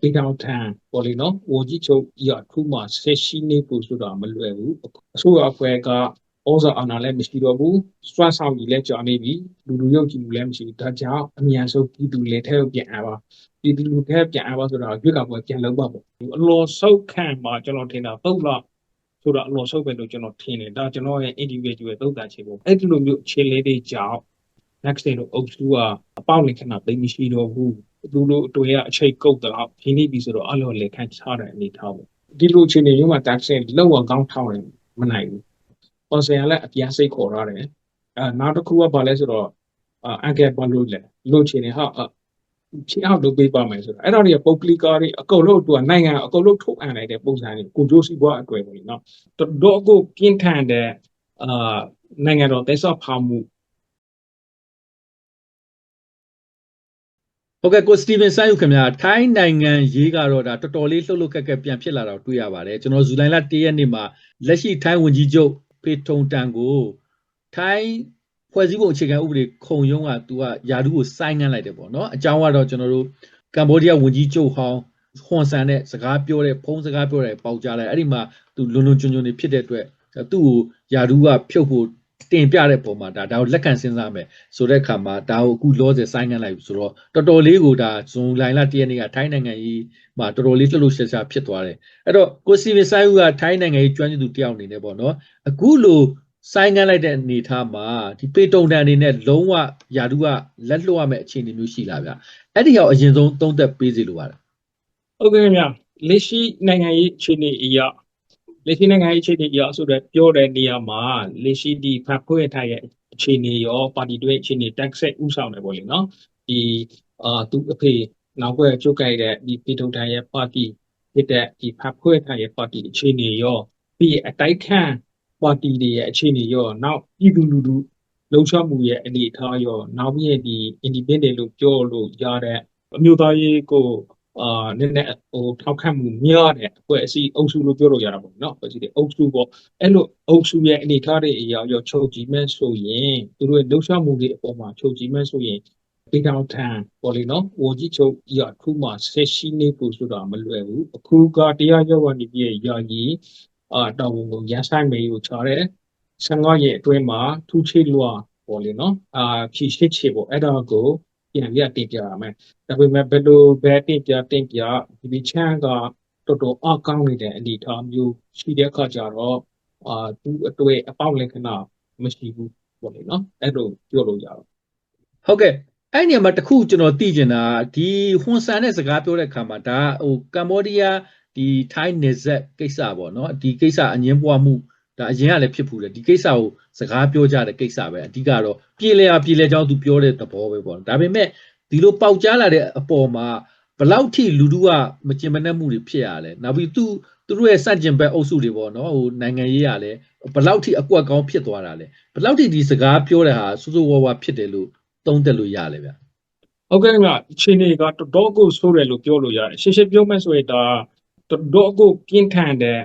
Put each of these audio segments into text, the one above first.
ပေတောင်ထံပေါ်လေနော်ဝကြီးချုပ်ရခုမှဆက်ရှိနေဖို့ဆိုတာမလွယ်ဘူးအစိုးရအဖွဲ့ကဩဇာအာဏာလည်းမရှိတော့ဘူးစွမ်းဆောင်ကြီးလည်းကြာနေပြီလူလူရုပ်ကြည့်မှုလည်းမရှိဘူးဒါကြောင့်အမြန်ဆုံးပြည်သူလက်ထဲကိုပြန်အပ်ပါပြည်သူလူထဲပြန်အပ်ပါဆိုတာရွေးကောက်ပွဲပြန်လုပ်ပါပေါ့အလောဆုတ်ခံမှာကျွန်တော်ထင်တာပုတ်လားဆိုတာအလောဆုတ်ပဲလို့ကျွန်တော်ထင်တယ်ဒါကျွန်တော်ရဲ့ individual သုံးသပ်ချက်ပေါ့အဲ့ဒီလိုမျိုးအခြေလေးတွေကြောင့် next day တော့အုပ်စုကအပေါက်လင်ခဏသိမရှိတော့ဘူး သူတို့အတွေ့အချိတ်ကုတ်တော့ခင်းနေပြီဆိုတော့အလောလေခန့်ချတဲ့အနေထားပေါ့ဒီလိုအခြေအနေမျိုးမှာ tax လောက်အောင်ကောင်းထောင်းတယ်မနိုင်ဘူး။ sponsor ကလည်းအပြားစိတ်ခေါ်ရတယ်။အဲနောက်တစ်ခုကဘာလဲဆိုတော့အန်ကယ်ဘာလို့လဲလို့ချင်နေဟာဖြေအောင်လုပ်ပေးပါမယ်ဆိုတော့အဲ့ဒါတွေကပုတ်ကလီကာတွေအကုန်လုံးသူကနိုင်ငံအကုန်လုံးထုတ်အပ်လိုက်တဲ့ပုံစံတွေကိုကြိုးစီးပွားအတွေ့ပေါ့နော်။တော့ကိုပြင်းထန်တဲ့အာနိုင်ငံတော်တိဆောက်ဖောက်မှု ဟုတ်ကဲ့ကိုစတီဗင်ဆန်ယူခင်ဗျာထိုင်းနိုင်ငံရေးကတော့ဒါတော်တော်လေးလှုပ်လှုပ်ခက်ခက်ပြန်ဖြစ်လာတော့တွေ့ရပါတယ်ကျွန်တော်ဇူလိုင်လ၁ရက်နေ့မှာလက်ရှိထိုင်းဝန်ကြီးချုပ်ဖေထုံတန်ကိုထိုင်းဖွဲ့စည်းပုံအခြေခံဥပဒေခုံရုံးကသူကယာဒူးကိုစိုင်းငန်းလိုက်တယ်ပေါ့နော်အကြောင်းကတော့ကျွန်တော်တို့ကမ္ဘောဒီးယားဝန်ကြီးချုပ်ဟောင်းဟွန်ဆန်နဲ့စကားပြောတဲ့ဖုန်းစကားပြောတဲ့ပေါက်ကြားလိုက်အဲ့ဒီမှာသူလွန်လွန်ကျွံကျွံနေဖြစ်တဲ့အတွက်သူ့ကိုယာဒူးကဖြုတ်ဖို့ တင်ပြတဲ့ပုံမှာဒါဒါကိုလက်ခံစဉ်းစားမယ်ဆိုတဲ့အခါမှာဒါကိုအခုလောဆယ်ဆိုင်းငံ့လိုက်ပြီဆိုတော့တော်တော်လေးကိုဒါဇွန်လိုင်လတရက်နေ့ကထိုင်းနိုင်ငံကြီးမှာတော်တော်လေးလှုပ်လှုပ်ရှားရှားဖြစ်သွားတယ်အဲ့တော့ကိုစီဗီဆိုင်ဦးကထိုင်းနိုင်ငံကြီးကျွမ်းကျင်သူတယောက်အနေနဲ့ပေါ့နော်အခုလိုဆိုင်းငံ့လိုက်တဲ့အနေထားမှာဒီပေတုံတန်အနေနဲ့လုံးဝယာတုကလက်လွှတ်ရမယ့်အခြေအနေမျိုးရှိလာဗျအဲ့ဒီတော့အရင်ဆုံးသုံးသက်ပေးစီလိုပါတယ်ဟုတ်ကဲ့ခင်ဗျလက်ရှိနိုင်ငံရေးအခြေအနေအရ လက်ရှိနိုင်ငံရေးအခြေအနေအရဆိုတော့ပြောတဲ့နေရာမှာလက်ရှိဒီဖတ်ခွေထားရဲ့အခြေအနေရောပါတီတွဲအခြေအနေ tax ဥဆောင်တယ်ပေါ့လေနော်ဒီအာသူအဖေနောက်ွယ်ကျုပ်ကြိုက်တဲ့ဒီပြည်ထုံထိုင်ရဲ့ပါတီဖြစ်တဲ့ဒီဖတ်ခွေထားရဲ့ပါတီအခြေအနေရောပြီးအတိုက်ခံပါတီတွေရဲ့အခြေအနေရောနောက်ပြည်သူလူထုလုံခြုံမှုရဲ့အနေအထားရောနောက်ပြီးဒီ independent လို့ပြောလို့ရတဲ့အမျိုးသားရေးကို အာနည်းနည်းဟိုထောက်ခံမှုများတဲ့အဖွဲ့အစည်းအုပ်စုလို့ပြောလို့ရတာပေါ့နော်အဖွဲ့အစည်းတွေအုပ်စုပေါ့အဲ့လိုအုပ်စုရဲ့အနေအထားတွေအရာရောချုပ်ကြည့်မဲ့ဆိုရင်သူတို့ရဲ့လှုပ်ရှားမှုတွေအပေါ်မှာချုပ်ကြည့်မဲ့ဆိုရင်ပေတောင်ထံပေါ့လေနော်ဝကြီးချုပ်ရခုမှဆက်ရှိနေဖို့ဆိုတာမလွယ်ဘူးအခုကတရားရုံးကနေပြည့်ရာကြီးအာတော်ဝန်ကိုရဆိုင်မေးကိုချတယ်15ရက်အတွင်းမှာထူးချေလွာပေါ့လေနော်အာဖြည့်ရှိချေပေါ့အဲ့ဒါကို ပြန်ပြတင်ပြရမယ်ဒါပေမဲ့ဘယ်လိုဘယ်တင်ပြတင်ပြဒီဒီချမ်းကတော်တော်အကောင်းနေတဲ့အနေအထားမျိုးရှိတဲ့အခါကျတော့အာသူအတွေ့အပေါက်လက္ခဏာမရှိဘူးပေါ့လေနော်အဲ့လိုပြောလို့ရတော့ဟုတ်ကဲ့အဲ့ဒီနေရာမှာတခုကျွန်တော်သိချင်တာဒီဟွန်ဆန်နဲ့စကားပြောတဲ့အခါမှာဒါဟိုကမ္ဘောဒီးယားဒီထိုင်းနေဆက်ကိစ္စပေါ့နော်ဒီကိစ္စအငင်းပွားမှု ဒါအရင်ကလည်းဖြစ်ဖူးတယ်ဒီကိစ္စကိုစကားပြောကြတဲ့ကိစ္စပဲအဓိကတော့ပြည်လဲပြည်လဲကြောင်းသူပြောတဲ့သဘောပဲပေါ့ဒါပေမဲ့ဒီလိုပေါက်ကြားလာတဲ့အပေါ်မှာဘလောက်ထိလူတို့ကမကျင်မနှက်မှုတွေဖြစ်ရလဲနောက်ပြီးသူသူတို့ရဲ့စန့်ကျင်ဘက်အုပ်စုတွေပေါ့နော်ဟိုနိုင်ငံရေးရလဲဘလောက်ထိအကွက်ကောင်းဖြစ်သွားတာလဲဘလောက်ထိဒီစကားပြောတဲ့ဟာစိုးစိုးဝါးဝါဖြစ်တယ်လို့သုံးသက်လို့ရလဲဗျဟုတ်ကဲ့ခင်ဗျအချိန်တွေကတော်တော်ကိုဆိုးတယ်လို့ပြောလို့ရတယ်ရှင်းရှင်းပြောမယ်ဆိုရင်ဒါတော်တော်ကိုပြင်းထန်တဲ့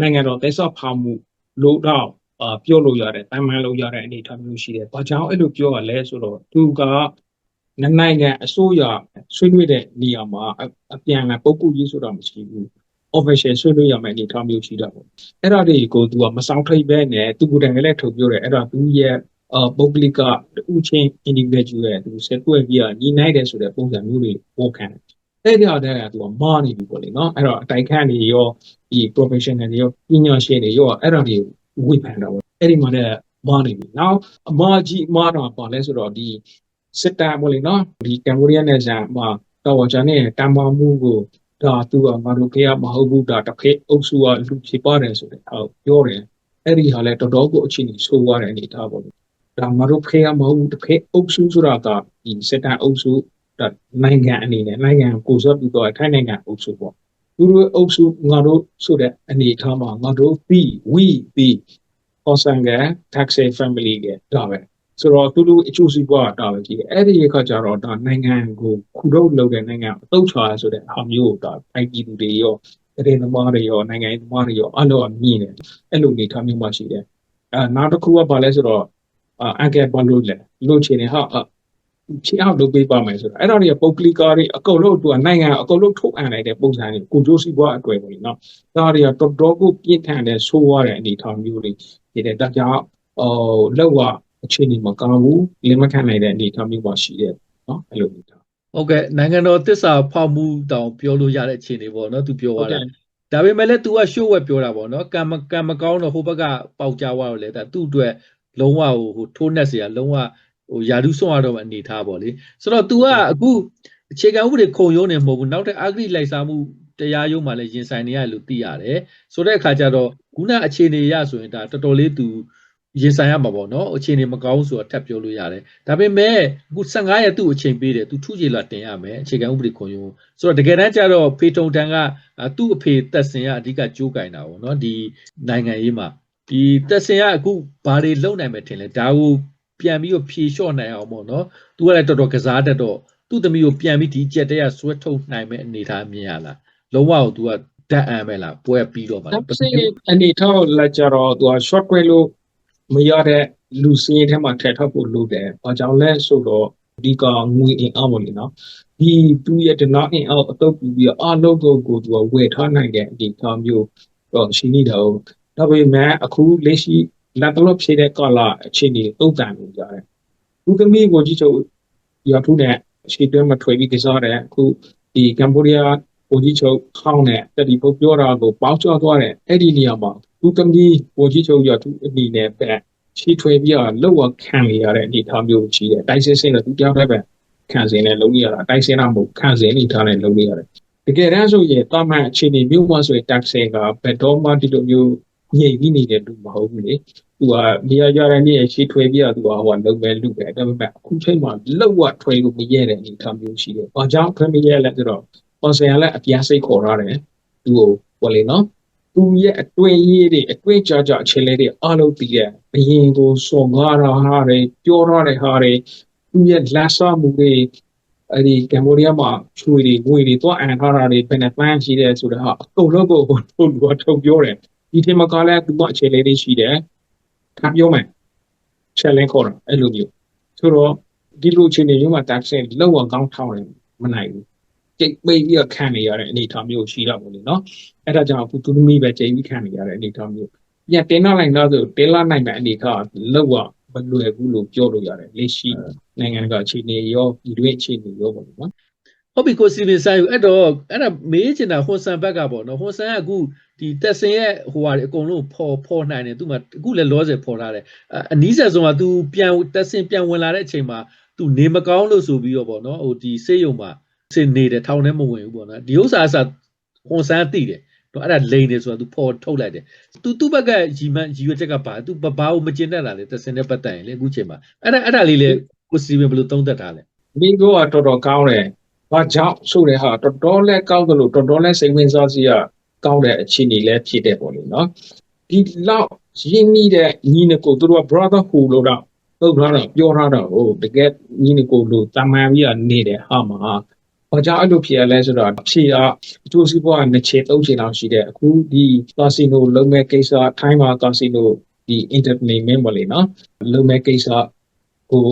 နိုင်ငံတော်တိဆောက်ဖောက်မှု လို့တော့အာပြောလို့ရတယ်တိုင်မှန်လို့ရတဲ့အနေအထားမျိုးရှိတယ်။ဘာကြောင့်အဲ့လိုပြောရလဲဆိုတော့သူကနိုင်ငံအစိုးရဆွေးနွေးတဲ့နေရာမှာအပြန်အလှန်ပုဂ္ဂိုလ်ကြီးဆိုတာမရှိဘူး။ official ဆွေးနွေးရမယ့်အနေအထားမျိုးရှိတာပေါ့။အဲ့ဒါတွေကိုသူကမဆောင်ထိပ်ပဲနဲ့သူကိုယ်တိုင်လည်းထုတ်ပြောတယ်အဲ့ဒါသူရဲ့အာပုဂ္ဂလိကတူချင်း individual ရဲ့သူဆက်တွဲပြီးညီနိုင်တယ်ဆိုတဲ့ပုံစံမျိုးတွေပေါ်ခံတယ်။ အဲ့ဒီအတဲ့ကသူကမာနေပြီပေါ့လေနော်အဲ့တော့အတိုက်ခန့်တွေရောဒီ professional တွေရောပညာရှင်တွေရောအဲ့ဒါတွေဝေဖန်တာပေါ့အဲ့ဒီမှာလည်းမာနေပြီနောက်အမကြီးမာတော့ပါလဲဆိုတော့ဒီစစ်တပ်ပေါ့လေနော်ဒီကမ္ဘောဒီးယားနယ်စပ်မှာတော့ဂျာနဲ့တမ်မာမှုကိုဒါသူကငါတို့ခေတ်မဟုတ်ဘူးဒါတစ်ခေတ်အုပ်စုကလူဖြစ်ပါတယ်ဆိုတဲ့ဟုတ်ပြောတယ်အဲ့ဒီဟာလည်းတော်တော်ကိုအချင်းကြီးဆိုးသွားတဲ့အနေအထားပေါ့ဒါငါတို့ခေတ်မဟုတ်ဘူးတစ်ခေတ်အုပ်စုဆိုတာကဒီစစ်တပ်အုပ်စုဒါ နိုင်ငံအနေနဲ့နိုင်ငံကိုစားပြီးတော့ထိုင်းနိုင်ငံအုပ်စုပေါ့သူတို့အုပ်စုငါတို့ဆိုတဲ့အနေအထားမှာငါတို့ပြီး we be ဟောဆန်က taxi family ကဒါပဲဆိုတော့သူတို့အကျိုးစီးပွားတာပဲကြီးတယ်အဲ့ဒီအခါကျတော့ဒါနိုင်ငံကိုခုတော့လုပ်တဲ့နိုင်ငံအတုတ်ချာဆိုတဲ့ဟာမျိုးဒါအိုက်ပြည်သူတွေရောတရေသမားတွေရောနိုင်ငံရေးသမားတွေရောအလို့အမြင်တယ်အဲ့လိုနေထားမျိုးမှရှိတယ်အဲနောက်တစ်ခုကဘာလဲဆိုတော့အန်ကယ်ဘာလို့လဲလို့ချင်တယ်ဟာ ဖြေအောင်လုပ်ပေးပါမယ်ဆိုတာအဲ့ဒါတွေကပုဂ္ဂလိကတွေအကုန်လုံးသူကနိုင်ငံအကုန်လုံးထုတ်အပ်နိုင်တဲ့ပုံစံတွေကိုကြိုးစီးပွားအတွေ့ပေါ့နော်ဒါတွေကတော်တော်ကိုပြင်းထန်တဲ့ဆိုးရတဲ့အနေအထားမျိုးတွေဒီတဲ့ဒါကြောင့်ဟိုလောက်ရအခြေအနေမကောင်းဘူးလင်မခံနိုင်တဲ့အနေအထားမျိုးပါရှိတယ်နော်အဲ့လိုမျိုးတာ ဟုတ်ကဲ့နိုင်ငံတော်တစ္ဆာဖောက်မှုတောင်ပြောလို့ရတဲ့အခြေအနေပေါ့နော်သူပြော ဟုတ် သွား ကဲ့ တယ်ဒါပေမဲ့လည်း तू ကရှို့ဝက်ပြောတာပေါ့နော်ကံမကံမကောင်းတော့ဟိုဘက်ကပေါက်ကြသွားတော့လေဒါသူ့အတွက်လုံးဝဟိုဟိုထိုးနှက်เสียလုံးဝ ဟိုယာဒူးဆွန့်ရတော့မှအနေထားပေါ့လေဆိုတော့ तू ကအခုအခြေခံဥပဒေခုံရုံးနေမဟုတ်ဘူးနောက်ထပ်အဂရိလိုက်စားမှုတရားရုံးမှာလည်းရင်ဆိုင်နေရလို့သိရတယ်ဆိုတဲ့အခါကျတော့ခုနအခြေအနေရဆိုရင်ဒါတော်တော်လေး तू ရင်ဆိုင်ရမှာပေါ့နော်အခြေအနေမကောင်းဆိုတော့ထပ်ပြောလို့ရတယ်ဒါပေမဲ့အခု15ရက်သူ့အချိန်ပေးတယ်သူထူးချေလာတင်ရမယ်အခြေခံဥပဒေခွန်ရုံးဆိုတော့တကယ်တမ်းကျတော့ဖေထုံတန်ကသူ့အဖေတက်စင်ကအဓိကကြိုးကင်တာပေါ့နော်ဒီနိုင်ငံရေးမှာဒီတက်စင်ကအခုဘာတွေလုပ်နိုင်မယ်ထင်လဲဒါကို ပြန်ပြီးတော့ဖြေလျှော့နိုင်အောင်ပေါ့နော် तू ကလည်းတော်တော်ကစားတတ်တော့သူ့သမီးကိုပြန်ပြီးဒီကြက်တဲကဆွဲထုတ်နိုင်မဲ့အနေထားမြင်ရလားလုံးဝကို तू ကဓာတ်အံပဲလားပွဲပြီးတော့ပါဒါလားပစိအနေထားလက်ကြတော့သူက short တွဲလို့မရတဲ့လူစင်းရဲထဲမှာထည့်ထောက်ဖို့လုပ်တယ်။ဘာကြောင့်လဲဆိုတော့ဒီကငွေအင်အားပေါ့လေနော်။ဒီသူရဲ့ဒနာအင်အားအတုပ်ပြီးပြီးအလုံးကိုကိုသူကဝယ်ထားနိုင်တဲ့ဒီကမျိုးတော့ရှိနေတော့ဒါပေမဲ့အခုလက်ရှိ လက်တော့ဖြည့်တဲ့ကာလအခြေအနေတုံ့ပြန်နေကြတယ်။သူသမီးကိုကြည့်ချုပ်ရထုနဲ့ရှေ့တွဲမထွေပြီးကစားတယ်အခုဒီကမ္ဘောဒီးယားကိုကြီးချုပ်ခေါင်းနဲ့တက်ဒီပုတ်ပြောတာကိုပေါင်းချသွားတဲ့အဲ့ဒီနေရာမှာသူကမီးကိုကြီးချုပ်ရသူအနေနဲ့ပဲချီထွေပြီးတော့လောက်ဝခံရရတဲ့အနေအထားမျိုးရှိတယ်တိုက်စင်းစင်းနဲ့သူတယောက်တည်းပဲခံစင်းနဲ့လုံးရတာတိုက်စင်းတာမဟုတ်ခံစင်းအနေထားနဲ့လုံးရတယ်တကယ်တမ်းဆိုရင်တာမန်အခြေအနေမျိုးမှဆိုရင်တက်စင်းကဘယ်တော့မှဒီလိုမျိုး ညိပြီးနေတဲ့လူမဟုတ်ဘူးလေသူကနေရာကြတဲ့နေ့ချီထွေပြီးတော့သူကဟိုလုံပဲလူပဲဒါပေမဲ့အခုချိန်မှာလောက်ဝထွေလို့မရတဲ့အနေအထားမျိုးရှိတယ်။ဘာကြောင့်ထွေမရလဲဆိုတော့ပေါ်ဆင်ကလည်းအပြားစိတ်ခေါ်ရတယ်သူ့ကိုဟိုလေနော်သူရဲ့အတွင်းရေးတွေအတွင်းကြကြအခြေလေးတွေအားလုံးပြီးရဲ့ဘယင်ကိုစော်ကားတာဟာတွေပြောရတဲ့ဟာတွေသူရဲ့လက်စားမှုတွေအဲ့ဒီကမ္ဘောဒီးယားမှာချွေတွေငွေတွေတော့အန်ထားတာတွေဘယ်နဲ့ပန်းရှိတယ်ဆိုတော့ဟာအကုန်လုံးကိုဟိုထုတ်လို့ထုတ်ပြောတယ် ဒီထင်မကလည်းသူ့အခြေလေးတွေရှိတယ်ခါပြောမယ်ချက်လင်းခေါ်တာအဲ့လိုမျိုးဆိုတော့ဒီလိုအခြေအနေမျိုးမှာတက်ဆင်လောက်အောင်ကောင်းထောင်းတယ်မနိုင်ဘူးကြိတ်ပိတ်ပြီးတော့ခံနေရတဲ့အနေအထားမျိုးရှိတော့ဘူးလေနော်အဲ့ဒါကြောင့်အခုသူသမီးပဲကြိတ်ပြီးခံနေရတဲ့အနေအထားမျိုးပြန်တင်တော့လိုက်တော့ဆိုတင်လာနိုင်တဲ့အနေအထားလောက်ရမလွယ်ဘူးလို့ပြောလို့ရတယ်လက်ရှိနိုင်ငံကအခြေအနေရောပြည်တွင်းအခြေအနေရောပေါ့နော် ဟုတ်ပြီကိုစီဗင်ဆိုင်ယူအဲ့တော့အဲ့ဒါမေးချင်တာဟွန်ဆန်ဘက်ကပေါ့နော်ဟွန်ဆန်ကအခုဒီတက်စင်ရဲ့ဟိုဟာတွေအကုန်လုံးပေါ်ပေါ်နိုင်တယ်သူမှအခုလည်းလောဆယ်ပေါ်ထားတယ်အအနီးဆက်ဆုံးက तू ပြန်တက်စင်ပြန်ဝင်လာတဲ့အချိန်မှာ तू နေမကောင်းလို့ဆိုပြီးတော့ပေါ့နော်ဟိုဒီစေးရုံမှာစင်နေတယ်ထောင်ထဲမဝင်ဘူးပေါ့နော်ဒီဥစ္စာအစဟွန်ဆန်ကသိတယ်တော့အဲ့ဒါလိန်တယ်ဆိုတာ तू ပေါ်ထုတ်လိုက်တယ် तू သူ့ဘက်ကရီမန်ရီရွက်ချက်ကပါ तू ဘာကိုမကျင်တတ်တာလဲတက်စင်နဲ့ပတ်သက်ရင်လေအခုချိန်မှာအဲ့ဒါအဲ့ဒါလေးလေကိုစီဗင်ဘယ်လိုသုံးသပ်ထားလဲ မင်းတို့ကတော်တော်ကောင်းတယ် ဘာကြောင့်ဆိုတဲ့ဟာတော်တော်လဲကောင်းတယ်လို့တော်တော်လဲစိတ်ဝင်စားစရာကောင်းတဲ့အခြေအနေလဲဖြစ်တယ်ပေါ့လေနော်ဒီလောက်ရင်းနှီးတဲ့ညီနကိုသူတို့က brotherhood လို့တော့ဟုတ်လားတော့ပြောထားတော့ဟိုတကယ်ညီနကိုလို့တာမန်ပြီးတော့နေတဲ့ဟာမှာဘာကြောင့်အဲ့လိုဖြစ်ရလဲဆိုတော့ဖြေကအကျိုးစီးပွားကနှစ်ချေသုံးချေလောက်ရှိတဲ့အခုဒီကာစီနိုလုံးမဲ့ကိစ္စထိုင်းမှာကာစီနိုဒီ entertainment ပေါ့လေနော်လုံးမဲ့ကိစ္စကို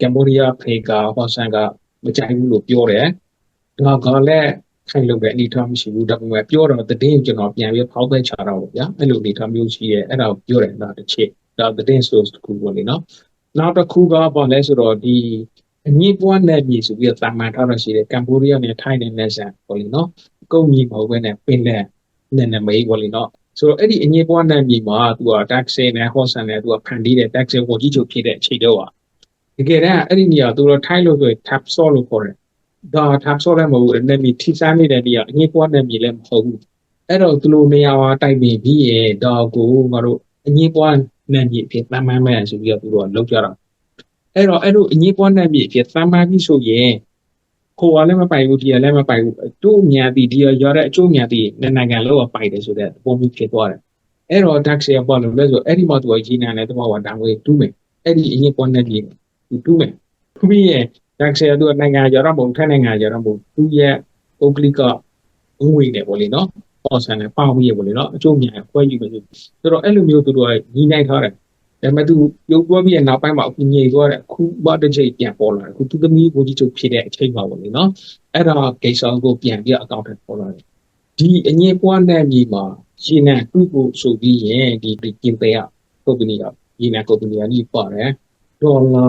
ကမ္ဘောဒီးယားဖေကာဟောဆန်က မကြိုက်ဘူးလို့ပြောတယ်ဒါကလည်းခိုင်လို့ပဲအနေထားမရှိဘူးဒါပေမဲ့ပြောတော့တည်င်းကျွန်တော်ပြန်ပြီးဖောက်သက်ချတာပေါ့ဗျာအဲ့လိုအနေထားမျိုးရှိရဲ့အဲ့ဒါကိုပြောတယ်ဒါတစ်ချက်ဒါတည်င်း source တစ်ခုပေါ့လေနော်နောက်တစ်ခုကဘာလဲဆိုတော့ဒီအငြင်းပွားနယ်မြေဆိုပြီးတော့တာမန်ထားလို့ရှိတယ်ကမ္ဘောဒီးယားနဲ့ထိုင်းနဲ့နယ်စပ်ပေါ့လေနော်ကုန်းကြီးမဟုတ်ဘဲနဲ့ပင်လယ်နဲ့နမိတ်ပေါ့လေနော်ဆိုတော့အဲ့ဒီအငြင်းပွားနယ်မြေမှာသူက taxi နဲ့ host နဲ့သူကဖန်တီးတဲ့ taxi ဝန်ကြီးချုပ်ဖြစ်တဲ့အချိန်တော့ တကယ်တမ်းအဲ့ဒီနေရာသူတို့ထိုင်းလို့ဆိုရင် tap saw လို့ခေါ်တယ်ဒါ tap saw လည်းမဟုတ်ဘူးနယ်မြေထိစားနေတဲ့နေရာအငြင်းပွားနယ်မြေလည်းမဟုတ်ဘူးအဲ့တော့သူတို့နေရာမှာတိုက်ပြီးပြီးရင်ဒါကိုငါတို့အငြင်းပွားနယ်မြေဖြစ်တမ်းမှန်းမဲ့ဆိုပြီးတော့သူတို့ကလောက်ကြတာအဲ့တော့အဲ့လိုအငြင်းပွားနယ်မြေဖြစ်တမ်းမှန်းပြီးဆိုရင်ကိုယ်ကလည်းမပိုင်ဘူးဒီကလည်းမပိုင်ဘူးအကျိုးမြန်သည်ဒီကရတဲ့အကျိုးမြန်သည်နိုင်ငံလုံးကပိုင်တယ်ဆိုတဲ့ပုံမျိုးဖြစ်သွားတယ်အဲ့တော့ tax ရပါလို့လဲဆိုအဲ့ဒီမှာသူကကြီးနေတယ်သူကဝတန်ဝေးတူးမယ်အဲ့ဒီအငြင်းပွားနယ်မြေ သူတူးမယ်ပြီးရင် tax ရသူကနိုင်ငံရတော့မဟုတ်ထိုင်းနိုင်ငံရတော့မဟုတ်သူရဲ့ပုဂ္ဂလိကငွေနဲ့ပေါ့လေနော်ပေါ်ဆန်နဲ့ပေါင်းပြီးရပေါ့လေနော်အကျိုးမြန်ခွဲယူမယ်ဆိုဆိုတော့အဲ့လိုမျိုးသူတို့ကညီနိုင်ထားတယ်ဒါပေမဲ့သူရုပ်ပြောပြီးတဲ့နောက်ပိုင်းမှာအခုညိသွားတယ်အခုဘာတစ်ချိန်ပြန်ပေါ်လာတယ်အခုသူသမီးကိုကြီးချုပ်ဖြစ်တဲ့အချိန်မှာပေါ့လေနော်အဲ့ဒါကိစ္စကိုပြန်ပြီးအကောင့်ထဲပေါ်လာတယ်ဒီအငင်းပွားနဲ့မြေမှာရှင်းနေသူ့ကိုဆိုပြီးရင်ဒီဒီကင်ပေကကုမ္ပဏီကဒီနာကုမ္ပဏီကကြီးပါတယ် ဒေါ်လာ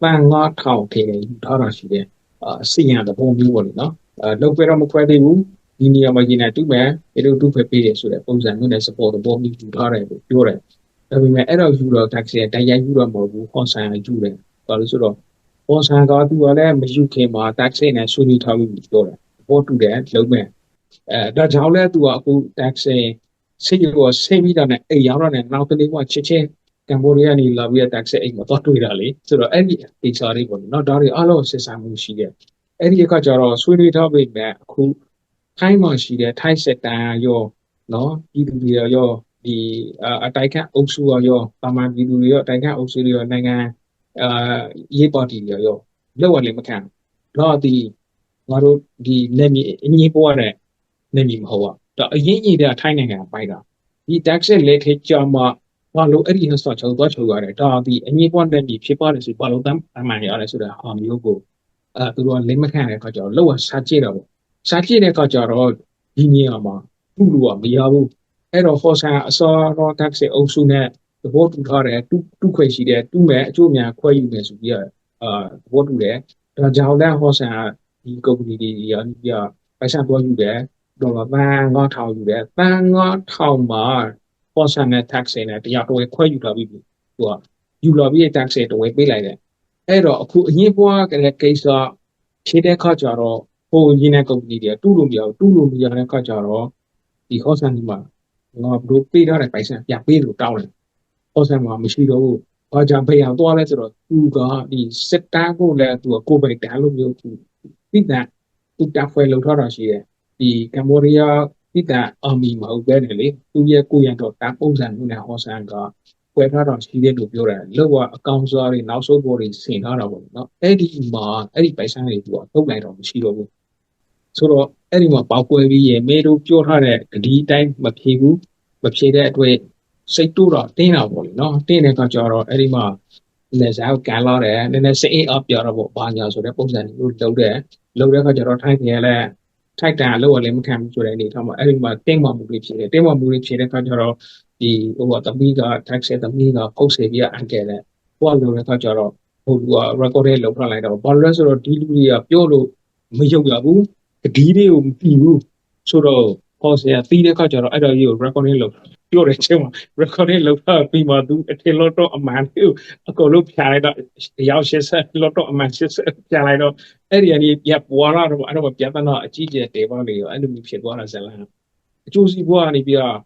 ပန်9000ထဲယူထားတာရှိတယ်အာစီရတဲ့ပုံမျိုးပေါ့လေနော်အဲလောက်ပြတော့မခွဲသေးဘူးဒီနေရာမှာကြီးနေတူမယ်အဲ့လိုတူဖက်ပေးတယ်ဆိုတဲ့ပုံစံမျိုးနဲ့ support တဲ့ပုံမျိုးယူထားတယ်လို့ပြောတယ်ဒါပေမဲ့အဲ့တော့ယူတော့ taxi တိုက်ရိုက်ယူတော့မဟုတ်ဘူးဟွန်ဆန်ယူတယ်ဘာလို့ဆိုတော့ဟွန်ဆန်ကသူကလည်းမယူခင်မှာ taxi နဲ့ဆွေးနွေးထားပြီးပြောတယ်ဘောတူတယ်လုံးမဲ့အဲဒါကြောင့်လဲသူကအခု taxi စိတ်ရောစိတ်ပြီးတာနဲ့အိမ်ရောက်တော့နဲ့နောက်တနေ့ကချစ်ချင်း ကမ်ဘောဒီးယားနေလာပြီး taxi အိမ်မှာတော့တွေ့တာလေဆိုတော့အဲ့ဒီအိစာလေးပေါ့နော်ဒါတွေအားလုံးစစ်ဆိုင်မှုရှိတယ်အဲ့ဒီအခါကျတော့ဆွေးနွေးထားပြီးမဲ့အခုထိုင်းမှာရှိတဲ့ထိုင်းစစ်တမ်းရောနော်ဒီလူတွေရောဒီအတိုက်ခတ်အုပ်စုရောပါမန်ပြည်သူတွေရောအတိုက်ခတ်အုပ်စုတွေရောနိုင်ငံအာရေးပါတီတွေရောလောက်ရလေမခံတော့ဒီငါတို့ဒီနေမီအငင်းပေါ်တဲ့နေမီမဟုတ်ပါတော့အရင်ကြီးတဲ့ထိုင်းနိုင်ငံပိုက်တာဒီ tax လက်ခေကြောင့်မှ ဘာလို့အဲ့ဒီဟဆော့ချုပ်သွားချုပ်ရတယ်ဒါဒီအငင်းပေါ်တဲ့ပြည်ဖြစ်ပါတယ်ဆိုဘာလို့တမ်းအမှန်ရတယ်ဆိုတဲ့ဟာမျိုးကိုအဲသူတို့ကလက်မခံတဲ့အခါကျတော့လောက်ရစားကြည့်တော့စားကြည့်တဲ့အခါကျတော့ဒီနေရာမှာသူ့လူကမရဘူးအဲ့တော့ for ဆန်အစောတော့ tax အုပ်စုနဲ့သဘောတူထားတယ်တူတူခွေရှိတယ်တူမဲ့အကျိုးများခွဲယူမယ်ဆိုပြီးတော့အာသဘောတူတယ်ဒါကြောင့်လည်း for ဆန်ကဒီ company တွေရောဒီကပိုက်ဆံပေါ်ယူတယ်ဒေါ်လာပန်း9000ယူတယ်ပန်း9000မှာ for ဆန်နဲ့ tax နဲ့တရားတော်ခွဲယူလာပြီးသူကယူလာပြီး tax တော်ဝယ်ပေးလိုက်တယ်အဲ့တော့အခုအရင်ဘွားကလည်းကိစ္စဖြည့်တဲ့ခါကျတော့ဟိုရင်းတဲ့ company တွေတူလို့မရဘူးတူလို့မရတဲ့ခါကျတော့ဒီ for ဆန်ဒီမှာငါတို့ပေးထားတဲ့ပိုင်ဆံပြန်ပေးလို့တောင်းတယ်။ဟောဆံမှာမရှိတော့ဘူး။ဘာကြောင့်ဖေးအောင်သွားလဲဆိုတော့သူကဒီစစ်တမ်းကိုလည်းသူကကိုယ်ပိုင်တန်းလို့မျိုးသူပြည်တန်သူတဖွယ်လောက်ထားတာရှိတယ်။ဒီကမ္ဘောဒီးယား ပြည်တန်အာမီမဟုတ်ပဲလေ။သူရဲ့ကိုရံတော့တန်းပုံစံမျိုးနဲ့ဟောဆံကပွဲထားတာရှိတယ်လို့ပြောတယ်။လောက်ကအကောင့်စားတွေနောက်ဆုံးပေါ်တွေဆင်ထားတာပေါ့နော်။အဲ့ဒီမှာအဲ့ဒီပိုင်ဆံတွေသူကတုတ်လိုက်တော့မရှိတော့ဘူး။ဆိုတော့အဲ့ဒီမှာပေါက်ကွဲပြီးရေမေတို့ပြောထားတဲ့ဂဒီတိုင်းမဖြေဘူးမဖြေတဲ့အတွက်စိတ်တူတော့တင်းတာပေါ့လေနော်တင်းတဲ့အခါကျတော့အဲ့ဒီမှာလက်စားကိုကန်လာတယ်နည်းနည်းစိတ်အေးအပြောတော့ပေါ့ဘာညာဆိုတဲ့ပုံစံမျိုးလုပ်တယ်လုပ်တဲ့အခါကျတော့ထိုက်တယ်လဲ ထိုက်တန်လောက်ရလည်းမခံဘူးဆိုတဲ့အနေထားမှာအဲ့ဒီမှာတင်းမမှုတွေဖြစ်တယ်တင်းမမှုတွေဖြစ်တဲ့အခါကျတော့ဒီဟိုကတမီးက tax တမီးကပုတ်စေပြီးအန်ကယ်တဲ့ဟိုကလုပ်တဲ့အခါကျတော့ဟိုက record လေးလုပ်ထားလိုက်တော့ဘာလို့လဲဆိုတော့ဒီလူတွေကပြောလို့မယုံရဘူးဒီတွေကိုမပြီးဘူးဆိုတော့ဟောဆရာပြီးတဲ့ခါကျတော့အဲ့တော့ကြီးကို recording လုပ် ပြောတဲ့ချိန်မှာ recording လုပ်တာပြီးမှသူအထင်လို့တော့အမှန်ကိုအကုန်လုံးဖြာလိုက်တော့ရောက်80လို့တော့အမှန်80ဖြာလိုက်တော့အဲ့ဒီအနေပြပွာလာတော့အဲ့တော့ပြဿနာအကြီးကျယ်တေပါလေအဲ့လိုမျိုးဖြစ်သွားတာဇလန်အကျိုးစီးပွားကနေပြီးတော့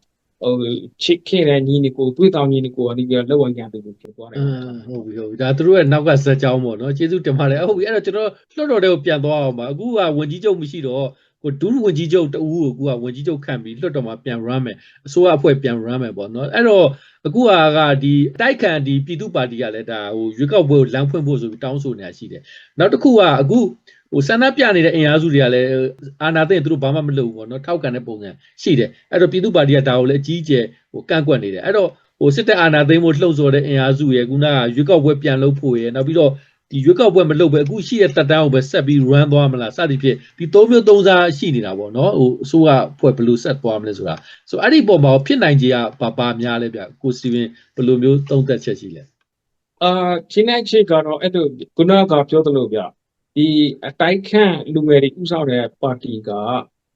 ဟိုချစ်ခဲ့တဲ့ညီနီကိုတွေးတောင်ညီနီကိုကနေပြီးတော့လောက်ဝရံတူဖြစ်သွားတယ်အာဟုတ်ပြီဟုတ်ပြီဒါသူတို့ရဲ့နောက်ကဇက်ကြောင်းပေါ့နော်ကျေးဇူးတင်ပါတယ်ဟုတ်ပြီအဲ့တော့ကျွန်တော်လွှတ်တော်တွေကိုပြန်သွားအောင်ပါအခုကဝန်ကြီးချုပ်မရှိတော့ ကိုဒုဝန်ကြီးချုပ်တူကိုကူကဝန်ကြီးချုပ်ခန့်ပြီးလွှတ်တော်မှာပြန် run မယ်အစိုးရအဖွဲ့ပြန် run မယ်ပေါ့နော်အဲ့တော့အခုကကဒီတိုက်ခံဒီပြည်သူ့ပါတီကလည်းဒါဟိုရွေးကောက်ပွဲကိုလမ်းဖွင့်ဖို့ဆိုပြီးတောင်းဆိုနေတာရှိတယ်နောက်တစ်ခုကအခုဟိုဆန္ဒပြနေတဲ့အင်အားစုတွေကလည်းအာဏာသိမ်းသူတို့ဘာမှမလုပ်ဘူးပေါ့နော်ထောက်ကန်တဲ့ပုံစံရှိတယ်အဲ့တော့ပြည်သူ့ပါတီကဒါကိုလည်းအကြီးအကျယ်ဟိုကန့်ကွက်နေတယ်အဲ့တော့ဟိုစစ်တပ်အာဏာသိမ်းဖို့လှုံ့ဆော်တဲ့အင်အားစုရဲ့ခုနကရွေးကောက်ပွဲပြန်လုပ်ဖို့ရယ်နောက်ပြီးတော့ ဒီရွေးကောက်ပွဲမလုပ်ပဲအခုရှိတဲ့တပ်တန်းကိုပဲဆက်ပြီး run သွားမလားစသည်ဖြင့်ဒီသုံးမျိုးသုံးစားရှိနေတာပေါ့နော်ဟိုအစိုးရဖွဲ့ဘယ်လိုဆက်သွားမလဲဆိုတာဆိုအဲ့ဒီပုံမှာဖြစ်နိုင်ခြေကဘာပါများလဲဗျကိုစတီဗင်ဘယ်လိုမျိုးသုံးသက်ချက်ရှိလဲအာချင်းနိုင်ချေကတော့အဲ့လိုခုနကပြောသလိုဗျဒီအတိုက်ခန့်လူငယ်တွေဥဆောင်တဲ့ပါတီက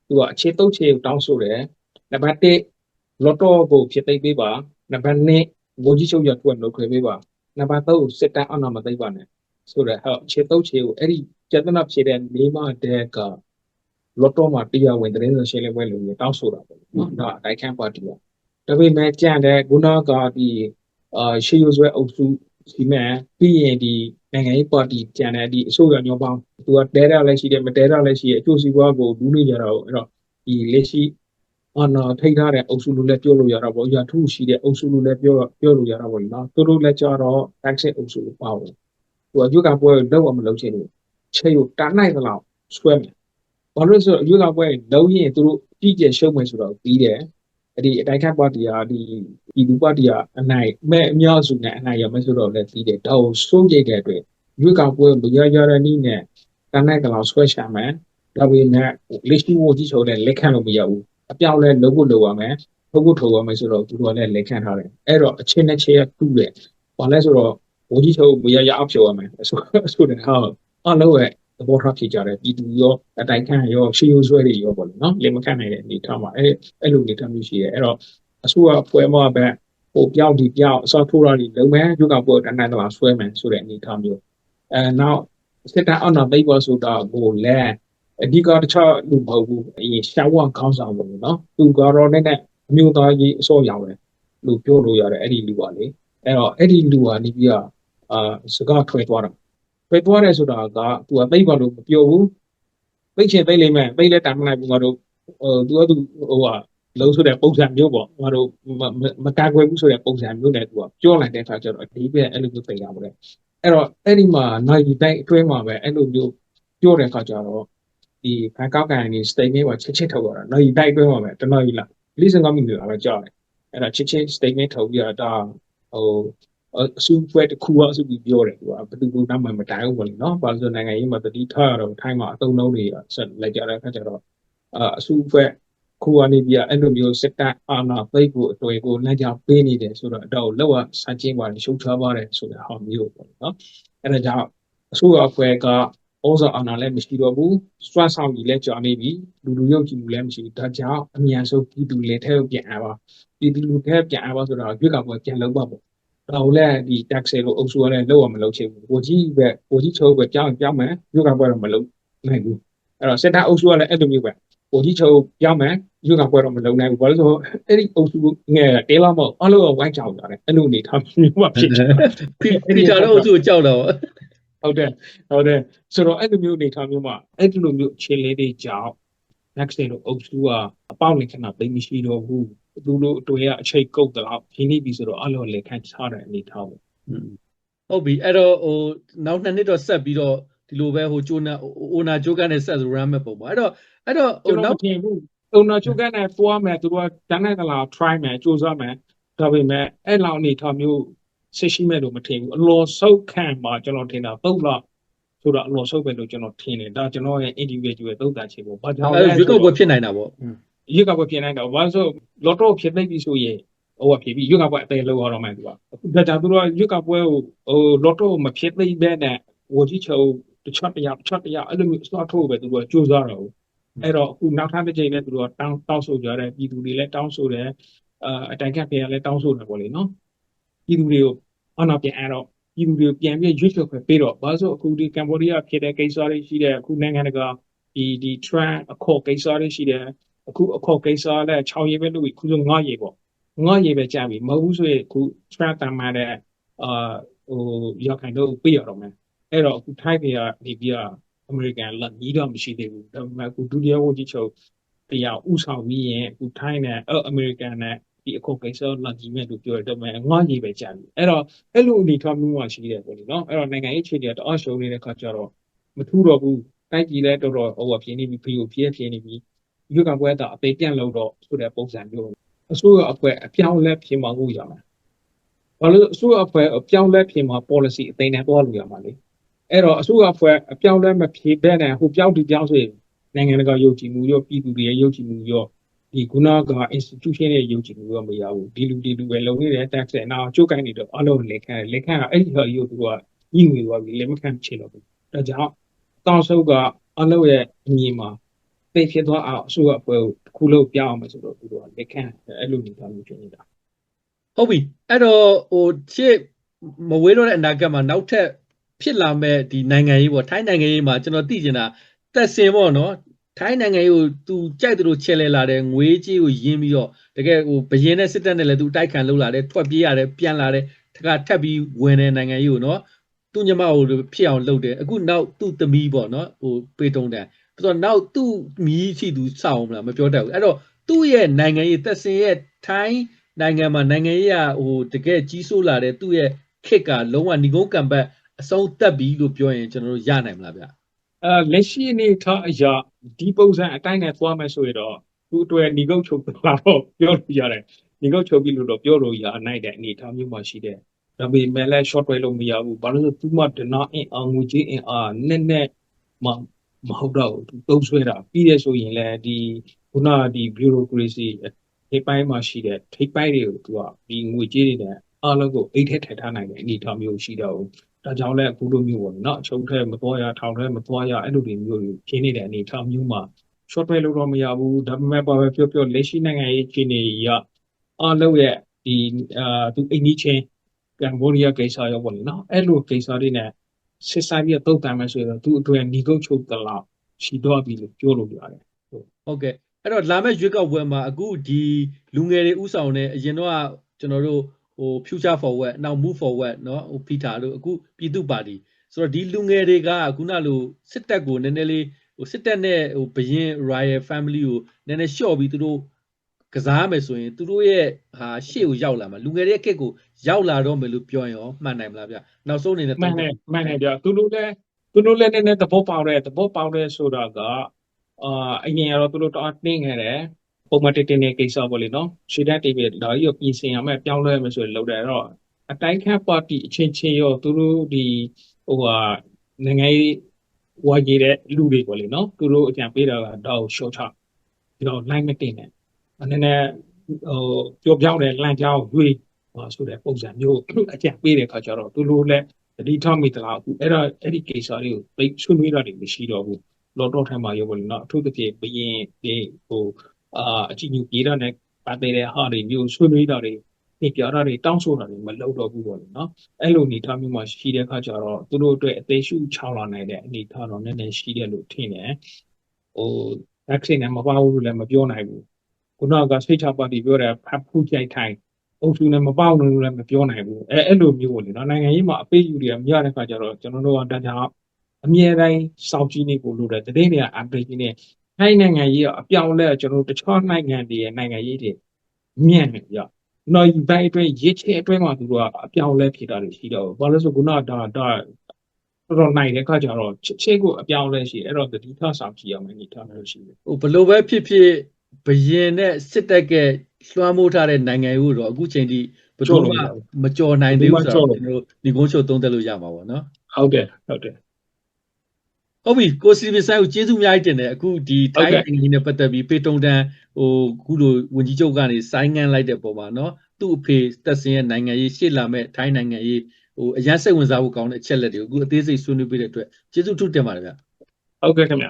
သူကအခြေတုပ်ခြေကိုတောင်းဆိုတယ်နံပါတ်1လော်တော့ကိုဖြစ်သိမ်းပေးပါနံပါတ်2ဘိုးကြီးချုပ်ရထွတ်လုပ်ခွင့်ပေးပါနံပါတ်3စစ်တမ်းအောင်နာမသိမ်းပါနဲ့ ဆိုတော့ဟောအခြေတုပ်ခြေကိုအဲ့ဒီကျက်တနာဖြေတဲ့နေမတဲ့ကလော်တော့မှာတရားဝင်သတင်းစာရှင်းလင်းပွဲလုပ်ပြီးတောင်းဆိုတာပေါ့နော်ဒါအတိုက်ခန့်ပါတီကဒါပေမဲ့ကြံတဲ့ခုနကဒီအာရှေးရိုးဆွဲအုပ်စုဒီမဲ့ပြီးရင်ဒီနိုင်ငံရေးပါတီကျန်တဲ့ဒီအစိုးရညောင်းပေါင်းသူကတဲရလည်းရှိတယ်မတဲရလည်းရှိတယ်အကျိုးစီးပွားကိုဘူးနေကြတာပေါ့အဲ့တော့ဒီလက်ရှိအာနာထိထားတဲ့အုပ်စုလို့လည်းပြောလို့ရတာပေါ့ရာထုရှိတဲ့အုပ်စုလို့လည်းပြောပြောလို့ရတာပေါ့နော်သူတို့လည်းကြတော့ tax အုပ်စုလို့ပါဘူးသူ ကရွက်ကပွဲလောက်အောင်မလုပ်ချင်ဘူးချက်ကိုတားနိုင်သလောက်ဆွဲမယ်ဘာလို့လဲဆိုတော့ရွက်ကပွဲလုံးရင်သူတို့ကြည့်ကြရှုံးမယ်ဆိုတော့ပြီးတယ်အဲ့ဒီအတိုက်ခတ်ပါတီဟာဒီပြည်သူပါတီဟာအနိုင်မဲ့အများစုနဲ့အနိုင်ရမယ်ဆိုတော့လည်းပြီးတယ်ဒါကိုစိုးရိမ်တဲ့အတွက်ရွေးကောက်ပွဲမရရတဲ့နည်းနဲ့တနက်ကလောက်ဆွဲရှာမယ်ဒါပေမဲ့လက်ရှိဝကြီးချုပ်လည်းလက်ခံလို့မရဘူးအပြောင်းလဲလုပ်ဖို့လိုရမယ်ထုတ်ဖို့ထုတ်ရမယ်ဆိုတော့သူတို့ကလည်းလက်ခံထားတယ်အဲ့တော့အချင်းနဲ့ချင်းတူတယ်ဘာလဲဆိုတော့ ဝကြီးချုပ်မရရအောင်ဖြောရမယ်ဆိုဆိုတဲ့ဟာအလုံးရဲ့သဘောထားဖြစ်ကြတယ်ပြည်သူရောအတိုက်ခံရောရှေးရိုးဆွဲတွေရောပေါ့လေနော်လေမခံနိုင်တဲ့အနေထားမှာအဲ့အဲ့လိုအနေထားမျိုးရှိတယ်အဲ့တော့အစိုးရဖွဲ့မပဲဟိုပြောင်းဒီပြောင်းအစောထိုးတာတွေလုံးမယ်ယူကပေါ်တန်းတန်းတော့ဆွဲမယ်ဆိုတဲ့အနေထားမျိုးအဲနောက်စစ်တပ်အောက်နောက်သိပေါ်ဆိုတာကိုလည်းအဓိကတခြားလူမဟုတ်ဘူးအရင်ရှောင်းဝခေါင်းဆောင်ဘူးနော်သူကတော့နည်းနည်းအမျိုးသားကြီးအစောရောင်တယ်လို့ပြောလို့ရတယ်အဲ့ဒီလူပါလေအဲ့တော့အဲ့ဒီလူကနေပြီးတော့ အာစကားထွဲသွားတာပဲသွားတယ်ဆိုတာကသူကသိပါလို့မပြောဘူးသိချင်သိလိမ့်မယ်သိလဲတာမနိုင်ဘူးငါတို့ဟိုသူကသူဟိုဟာလုံးဆိုတဲ့ပုံစံမျိုးပေါ့ငါတို့မကာကွယ်ဘူးဆိုတဲ့ပုံစံမျိုးနဲ့သူကပြောလိုက်တဲ့အခါကျတော့အဒီပဲအဲ့လိုမျိုးသိရပါလေအဲ့တော့အဲ့ဒီမှာနိုင်တိုင်းအတွင်းမှာပဲအဲ့လိုမျိုးပြောတဲ့အခါကျတော့ဒီဘန်ကောက်ကန်နေ statement ကချက်ချက်ထုတ်ရတာနိုင်တိုင်းအတွင်းမှာပဲတနော်ကြီးလား45မိနစ်လောက်ကြာတယ်အဲ့ဒါချက်ချက် statement ထုတ်ပြီးတော့ဒါဟို အစုဖွဲ့တစ်ခုအစုပြီးပြောတယ်သူကဘယ်သူကမှမတိုင်ဘူးပေါ့လေနော်။ဘာလို့ဆိုနိုင်ငံရေးမှာတတိထားရတော့ထိုင်းမှာအတုံးလုံးတွေဆက်လိုက်ကြတဲ့အခါကျတော့အစုဖွဲ့ခုကနေပြီးအဲ့လိုမျိုးစစ်တပ်အာဏာသိမ်းဖို့အတွေ့ကိုလမ်းကြောင်းပေးနေတယ်ဆိုတော့အတော့လောက်ဆန့်ကျင်ပါတယ်ရှုံချပါတယ်ဆိုတဲ့ဟာမျိုးပေါ့နော်။အဲ့ဒါကြောင့်အစိုးရအဖွဲ့ကဩဇာအာဏာလည်းမရှိတော့ဘူးစွမ်းဆောင်ကြီးလည်းကြာနေပြီလူလူရုပ်ကြည့်မှုလည်းမရှိဘူးဒါကြောင့်အမြန်ဆုံးပြည်သူလေထဲကိုပြန်အပ်ပါပြည်သူလူထဲပြန်အပ်ပါဆိုတော့ရွေးကောက်ပွဲပြန်လုပ်ပါပေါ့ တော့လည်းဒီ tax ကိုအုပ်စုကလည်းလောက်အောင်မလုပ်ချင်ဘူးကိုကြီးပဲကိုကြီးချုပ်ပဲကြောင်းကြောင်းမယ်ရွေးကောက်ပွဲတော့မလုပ်နိုင်ဘူးအဲ့တော့စစ်တပ်အုပ်စုကလည်းအဲ့လိုမျိုးပဲကိုကြီးချုပ်ကြောင်းမယ်ရွေးကောက်ပွဲတော့မလုပ်နိုင်ဘူးဘာလို့ဆိုတော့အဲ့ဒီအုပ်စုငယ်တဲလာမောအလုံးဝိုင်းကြောင်ကြတယ်အဲ့လိုနေထားမျိုးမှဖြစ်တယ်ပီတာတော့အုပ်စုကိုကြောက်တော့ဟုတ်တယ်ဟုတ်တယ်ဆိုတော့အဲ့လိုမျိုးအနေထားမျိုးမှာအဲ့ဒီလိုမျိုးအခြေလေးတွေကြောင့် next day တော့အုပ်စုကအပေါက်လင်ခဏသိမရှိတော့ဘူး သူတို့အတွေ့အချိတ်ကုတ်တော့ခင်းနေပြီဆိုတော့အလုံးလေခန့်ချတဲ့အနေထားပေါ့ဟုတ်ပြီအဲ့တော့ဟိုနောက်နှစ်နှစ်တော့ဆက်ပြီးတော့ဒီလိုပဲဟိုဂျိုနာအိုနာဂျိုကန်နဲ့ဆက်ဆို run မဲ့ပုံပေါ့အဲ့တော့အဲ့တော့ဟိုကျွန်နောတော်က်မထင်ဘူးအုံနာချုပ်ကနေပွားမယ်သူတို့ကတန်းတဲ့ကလာ try မယ်စူးစမ်းမယ်ဒါပေမဲ့အဲ့လောက်အနေထားမျိုးဆက်ရှိမဲ့လို့မထင်ဘူးအလောဆုတ်ခံမှာကျွန်တော်ထင်တာပုတ်လောက်ဆိုတော့အလောဆုတ်ပဲလို့ကျွန်တော်ထင်တယ်ဒါကျွန်တော်ရဲ့ individual သုတ်တန်ချေပေါ့ဘာကြောင့်လဲအဲ့ရွေးကောက်ပွဲဖြစ်နိုင်တာပေါ့ ရွေးကောက်ပွဲပြင်လိုက်တော့ဘာလို့ဆိုလော်တော့ဖြစ်သိပြီဆိုရင်ဟိုကဖြစ်ပြီးရွေးကောက်ပွဲအသေးလောက်ရတော့မှသူကအခုဒါကြောင့်သူတို့ကရွေးကောက်ပွဲကိုဟိုလော်တော့မဖြစ်သိပဲနဲ့ဝကြီးချုပ်တစ်ချက်တရတစ်ချက်တရအဲ့လိုမျိုးစတော့ထိုးပဲသူတို့ကကြိုးစားတော့အဲ့တော့အခုနောက်ထပ်တစ်ချိန်နဲ့သူတို့ကတောင်းတောင်းဆိုကြတယ်ပြည်သူတွေလည်းတောင်းဆိုတယ်အာအတိုင်ခတ်တွေကလည်းတောင်းဆိုတယ်ပေါ့လေနော်ပြည်သူတွေကိုအနာပြန်အဲ့တော့ပြည်သူတွေကိုပြန်ပြီးရွေးချယ်ခွင့်ပေးတော့ဘာလို့ဆိုအခုဒီကမ်ဘောဒီးယားဖြစ်တဲ့ကိစ္စတွေရှိတယ်အခုနိုင်ငံတကာဒီဒီ trend အခေါ်ကိစ္စတွေရှိတယ် အခုအခေါ်ကိစ္စလည်း6ရေပဲလို့ခုဆို9ရေပေါ့9ရေပဲကြာပြီမဟုတ်ဘူးဆိုရင်အခု trap တမ်းမှာတဲ့အာဟိုရောက်ခိုင်တော့ပြရတော့မယ်အဲ့တော့အခုထိုင်းတွေကနေပြီးတော့အမေရိကန်လက်ညီးတော့မရှိသေးဘူးဒါပေမဲ့အခုဒုတိယဝန်ကြီးချုပ်တရားဥဆောင်ပြီးရင်အခုထိုင်းနဲ့အမေရိကန်နဲ့ဒီအခေါ်ကိစ္စလက်ညီးမဲ့လို့ပြောရတော့မယ်9ရေပဲကြာပြီအဲ့တော့အဲ့လိုအနေထားမျိုးမှရှိတယ်ပေါ့လေနော်အဲ့တော့နိုင်ငံရေးအခြေအနေကတအားရှုံးနေတဲ့ခါကျတော့မထူးတော့ဘူးတိုက်ကြီးလည်းတော်တော်ဟိုပြင်းနေပြီဖီကိုပြည့်ပြင်းနေပြီ ရွေးကောက်ပွဲတော့အသေးပြန့်လို့တော့ဆိုတဲ့ပုံစံမျိုးအစိုးရအဖွဲ့အပြောင်းလဲပြင်မှာလို့ရမှာဘာလို့အစိုးရအဖွဲ့အပြောင်းလဲပြင်မှာ policy အသိနဲ့တွားလို့ရမှာလေအဲ့တော့အစိုးရအဖွဲ့အပြောင်းလဲမဖြေဘဲနဲ့ဟိုပြောင်းဒီပြောင်းဆိုရင်နိုင်ငံတကာယုံကြည်မှုရောပြည်သူတွေရဲ့ယုံကြည်မှုရောဒီခုနက institution ရဲ့ယုံကြည်မှုရောမရဘူးဒီလူဒီလူပဲလုံနေတဲ့ tax နဲ့နောက်ကျုပ်ကိုင်းနေတော့အလုံးလက်ခံလက်ခံအဲ့ဒီဟာကြီးကိုသူကညှိငွေသွားပြီးလက်မခံချင်တော့ဘူးဒါကြောင့်တောင်ဆုပ်ကအလုံးရဲ့အမြ င်မှာသိဖြစ်သွားအောင်အစိုးရအဖွဲ့ကိုတစ်ခုလုံးပြောင်းအောင်မယ်ဆိုတော့သူတို့ကလက်ခံအဲ့လိုနေသားမျိုးဖြစ်နေတာဟုတ်ပြီအဲ့တော့ဟိုချစ်မဝေးတော့တဲ့အနာဂတ်မှာနောက်ထပ်ဖြစ်လာမဲ့ဒီနိုင်ငံရေးပေါ့ထိုင်းနိုင်ငံရေးမှာကျွန်တော်သိချင်တာတက်စင်ပေါ့နော်ထိုင်းနိုင်ငံရေးကိုသူကြိုက်သလိုချဲလဲလာတယ်ငွေကြီးကိုယင်းပြီးတော့တကယ်ဟိုဘရင်နဲ့စစ်တပ်နဲ့လည်းသူတိုက်ခံလုပ်လာတယ်ထွက်ပြေးရတယ်ပြန်လာတယ်တခါထပ်ပြီးဝင်တဲ့နိုင်ငံရေးကိုနော်သူညမကိုဖြစ်အောင်လုပ်တယ်အခုနောက်သူ့သမီးပေါ့နော်ဟိုပေတုံတန် ဆိုတော့နောက်သူ့မီးရှိသူစောင့်မလားမပြောတတ်ဘူးအဲ့တော့သူ့ရဲ့နိုင်ငံရေးတက်စင်ရဲ့ထိုင်းနိုင်ငံမှာနိုင်ငံရေးကဟိုတကယ်ကြီးစိုးလာတဲ့သူ့ရဲ့ခစ်ကလုံးဝညီကုန်းကံပတ်အဆုံးတက်ပြီလို့ပြောရင်ကျွန်တော်တို့ရနိုင်မလားဗျအဲလက်ရှိအနေထားအရာဒီပုံစံအတိုင်းနဲ့သွားမယ်ဆိုရင်တော့သူအတွက်ညီကုတ်ချုပ်လာတော့ပြောလို့ရတယ်ညီကုတ်ချုပ်ပြီလို့တော့ပြောလို့ရနိုင်တဲ့အနေအထားမျိုးမှရှိတယ်ဒါပေမဲ့လည်း short တွဲလို့မရဘူးဘာလို့လဲသူမှတနာအင်အောင်ငွေကြီးအင်အားနဲ့နဲ့မ မဟုတ်တော့ဘူးသူသုံးဆွဲတာပြီးရဆိုရင်လည်းဒီခုနကဒီ bureaucracy ထိပ်ပိုင်းမှာရှိတဲ့ထိပ်ပိုင်းတွေကိုသူကဒီငွေကြီးတွေနဲ့အားလုံးကိုအိတ်ထက်ထည့်ထားနိုင်တဲ့အနေအထားမျိုးရှိတော့ဘူးဒါကြောင့်လည်းအခုလိုမျိုးပေါ့နော်အချုပ်ထဲမသွားရထောင်ထဲမသွားရအဲ့လိုတွေမျိုးတွေခင်းနေတဲ့အနေအထားမျိုးမှာ short တွဲလို့တော့မရဘူးဒါပေမဲ့ဘာပဲပြောပြောလက်ရှိနိုင်ငံရေးခြေနေရအားလုံးရဲ့ဒီအာသူအိမ်ကြီးချင်းကမ်ဘောဒီးယားကိစ္စရောပေါ့လေနော်အဲ့လိုကိစ္စတွေနဲ့ စစ်ဆိုင်ပြီးတော့တုတ်တမ်းမယ်ဆိုရင်တော့သူအတွက်ညီကုတ်ချုပ်တလောက်ရှိတော့ပြီလို့ပြောလို့ရတယ် ဟုတ်ကဲ့အဲ့တော့လာမယ့်ရွေးကောက်ပွဲမှာအခုဒီလူငယ်တွေဥဆောင်တဲ့အရင်တော့ကကျွန်တော်တို့ဟို future forward နောက် move forward เนาะဟိုဖီတာတို့အခုပြည်သူ့ပါတီဆိုတော့ဒီလူငယ်တွေကခုနလိုစစ်တပ်ကိုနည်းနည်းလေးဟိုစစ်တပ်နဲ့ဟိုဘရင် royal family ကိုနည်းနည်းလျှော့ပြီးသူတို့ ကစားမယ်ဆိုရင်သူတို့ရဲ့ဟာရှေ့ကိုရောက်လာမှာလူငယ်တွေရဲ့ခက်ကိုရောက်လာတော့မယ်လို့ပြောရင်ရောမှန်နိုင်မလားဗျနောက်ဆုံးအနေနဲ့မှန်တယ်မှန်တယ်ဗျသူတို့လည်းသူတို့လည်းနည်းနည်းသဘောပေါက်တယ်သဘောပေါက်တယ်ဆိုတာကအာအရင်ကတော့သူတို့တအားနှင်းခဲ့တယ်ပုံမှန်တင်တင်နေကိစ္စပေါ့လေနော်ရှေ့တက်တိပဲဒါကြီးကိုပြင်ဆင်ရမယ်ပြောင်းလဲရမယ်ဆိုရင်လုပ်တယ်အဲ့တော့အတိုင်းခန့်ပါတီအချင်းချင်းရောသူတို့ဒီဟိုဟာနိုင်ငံရေးဝါကြီးတဲ့လူတွေပေါ့လေနော်သူတို့အကြံပေးတာကတော့ short term ဒီတော့ line မတင်နဲ့ အနေနဲ့ဟိုပြောပြောင်းတဲ့လမ်းကြောင်းရွေးဟာဆိုတဲ့ပုံစံမျိုးအကြံပေးတဲ့ခါကျတော့သူတို့လည်းတတိထမိတလားအခုအဲ့ဒါအဲ့ဒီကိစ္စလေးကိုသိဆွေးနွေးတာတွေမရှိတော့ဘူးလော်တော့ထိုင်မှာရောပေါ့လေနော်အထူးသဖြင့်ဘရင်ဒီဟိုအာအချင်းကြီးပြေးတာနဲ့ပတ်သက်တဲ့ဟာတွေမျိုးဆွေးနွေးတာတွေနေပြတာတွေတောင်းဆိုတာတွေမလုပ်တော့ဘူးပေါ့လေနော်အဲ့လိုအနေထားမျိုးမှာရှိတဲ့အခါကျတော့သူတို့အတွက်အသေးရှုချောင်းလာနိုင်တဲ့အနေထားတော့နည်းနည်းရှိတယ်လို့ထင်တယ်ဟို vaccine နဲ့မပါဘူးလို့လည်းမပြောနိုင်ဘူး ခုနကစိတ်ချပါတီပြောတယ်ဖတ်ဖူးကြိုက်ထိုင်အုပ်စုနဲ့မပေါက်လို့လည်းမပြောနိုင်ဘူးအဲအဲ့လိုမျိုးပေါ့လေနော်နိုင်ငံရေးမှာအပေးယူတွေကမရတဲ့ခါကျတော့ကျွန်တော်တို့ကတခြားအမြဲတမ်းစောင့်ကြည့်နေဖို့လိုတယ်တတိယနေရာ update ကြီးနေထိုင်းနိုင်ငံရေးကအပြောင်းလဲကျွန်တော်တို့တခြားနိုင်ငံတွေရဲ့နိုင်ငံရေးတွေမြင့်နေကြနော်ဒီဘက်အတွင်းရစ်ချဲအတွင်းမှာသူတို့ကအပြောင်းလဲဖြစ်တာတွေရှိတော့ဘာလို့လဲဆိုခုနကဒါဒါတော်တော်နိုင်တဲ့ခါကျတော့ချက်ချင်းကိုအပြောင်းလဲရှိအဲ့တော့တတိထဆောင်ကြည့်ရမယ်အနေထားမျိုးရှိတယ်ဟိုဘလို့ပဲဖြစ်ဖြစ် ဘရင်နဲ့စစ်တပ်ကလွှမ်းမိုးထားတဲ့နိုင်ငံရေးကိုတော့အခုချိန်ထိဘယ်သူမှမကြော်နိုင်သေးဘူးဆိုတော့ကျွန်တော်တို့ဒီကုန်းချုပ်သုံးသပ်လို့ရမှာပေါ့နော်ဟုတ်တယ်ဟုတ်တယ်ဟုတ်ပြီကိုစီဗီဆိုင်ကိုကျေးဇူးအများကြီးတင်တယ်အခုဒီဟုတ်ထိုင်းကဲ့နိုင်ငံနဲ့ပတ်သက်ပြီးဖေတုံတန်ဟိုခုလိုဝင်ကြီးချုပ်ကနေဆိုင်းငံ့လိုက်တဲ့ပုံမှာနော်သူ့အဖေတက်စင်ရဲ့နိုင်ငံရေးရှေ့လာမဲ့ထိုင်းနိုင်ငံရေးဟိုအရန်စိတ်ဝင်စားဖို့ကောင်းတဲ့အချက်လက်တွေကိုအခုအသေးစိတ်ဆွေးနွေးပေးတဲ့အတွက်ကျေးဇူးထူးတင်ပါတယ်ဗျဟုတ်ကဲ့ခင်ဗျ